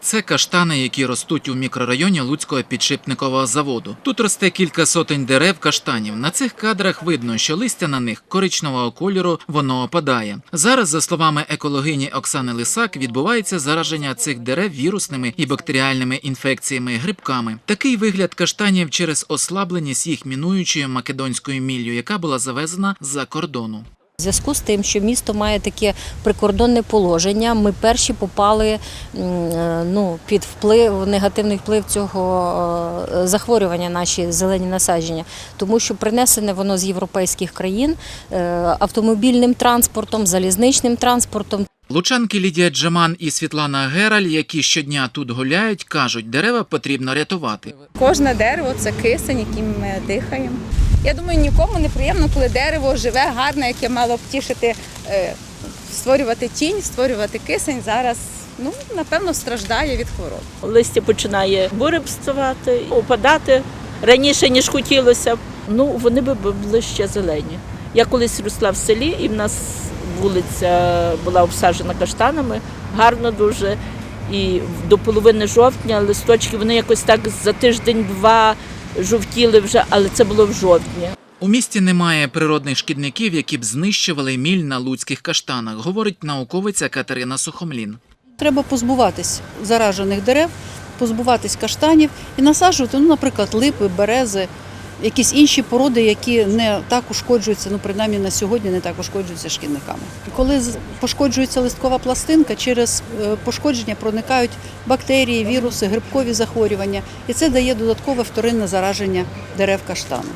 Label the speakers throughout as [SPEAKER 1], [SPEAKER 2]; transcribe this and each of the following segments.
[SPEAKER 1] Це каштани, які ростуть у мікрорайоні Луцького підшипникового заводу. Тут росте кілька сотень дерев каштанів. На цих кадрах видно, що листя на них коричневого кольору, воно опадає. Зараз, за словами екологині Оксани Лисак, відбувається зараження цих дерев вірусними і бактеріальними інфекціями, грибками. Такий вигляд каштанів через ослабленість їх мінуючою македонською міллю, яка була завезена з-за кордону.
[SPEAKER 2] В зв'язку з тим, що місто має таке прикордонне положення, ми перші попали е, ну, під вплив, негативний вплив цього е, захворювання, наші зелені насадження, тому що принесене воно з європейських країн е, автомобільним транспортом, залізничним транспортом.
[SPEAKER 1] Лучанки Лідія Джаман і Світлана Гераль, які щодня тут гуляють, кажуть, дерева потрібно рятувати.
[SPEAKER 3] Кожне дерево це кисень, яким ми дихаємо. Я думаю, нікому не приємно, коли дерево живе, гарне, яке мало б тішити, е, створювати тінь, створювати кисень. Зараз ну напевно страждає від хвороб.
[SPEAKER 4] листя починає буребствувати, опадати раніше, ніж хотілося. Ну, вони би були ще зелені. Я колись росла в селі, і в нас вулиця була обсаджена каштанами, гарно дуже. І до половини жовтня листочки вони якось так за тиждень-два жовтіли вже, але це було в жовтні.
[SPEAKER 1] У місті немає природних шкідників, які б знищували міль на луцьких каштанах, говорить науковиця Катерина Сухомлін.
[SPEAKER 5] Треба позбуватись заражених дерев, позбуватись каштанів і насаджувати, ну, наприклад, липи, берези, якісь інші породи, які не так ушкоджуються, ну принаймні на сьогодні не так ушкоджуються шкідниками. Коли пошкоджується листкова пластинка, через е, пошкодження проникають бактерії, віруси, грибкові захворювання, і це дає додаткове вторинне зараження дерев каштану.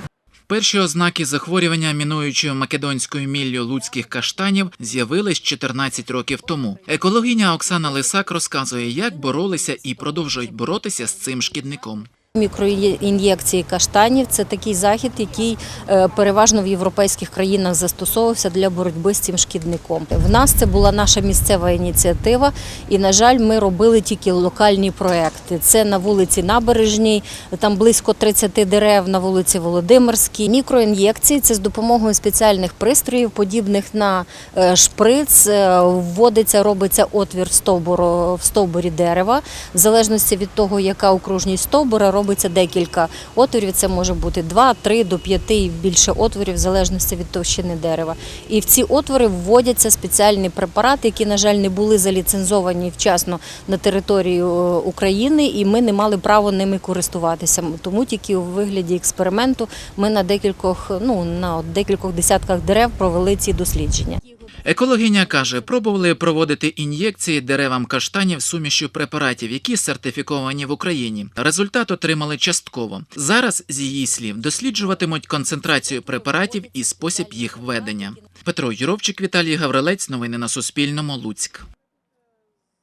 [SPEAKER 1] Перші ознаки захворювання мінуючою македонською міллю луцьких каштанів з'явились 14 років тому. Екологиня Оксана Лисак розказує, як боролися і продовжують боротися з цим шкідником.
[SPEAKER 2] Мікроін'єкції каштанів це такий захід, який е, переважно в європейських країнах застосовувався для боротьби з цим шкідником. В нас це була наша місцева ініціатива, і на жаль, ми робили тільки локальні проекти. Це на вулиці Набережній, там близько 30 дерев на вулиці Володимирській. Мікроін'єкції це з допомогою спеціальних пристроїв, подібних на е, шприц. е, Вводиться, робиться отвір в стовбурі дерева. В залежності від того, яка окружність стовбура, робиться декілька отворів. Це може бути 2, 3 до 5 і більше отворів, в залежності від товщини дерева. І в ці отвори вводяться спеціальні препарати, які, на жаль, не були заліцензовані вчасно на територію е, України, і ми не мали права ними користуватися. Тому тільки у вигляді експерименту ми на декількох, ну на декількох десятках дерев провели ці дослідження.
[SPEAKER 1] Екологиня каже, пробували проводити ін'єкції деревам каштанів сумішю препаратів, які сертифіковані в Україні. Результат отримали частково. Зараз, з її слів, досліджуватимуть концентрацію препаратів і спосіб їх введення. Петро Юровчик, Віталій Гаврилець. Новини на Суспільному. Луцьк.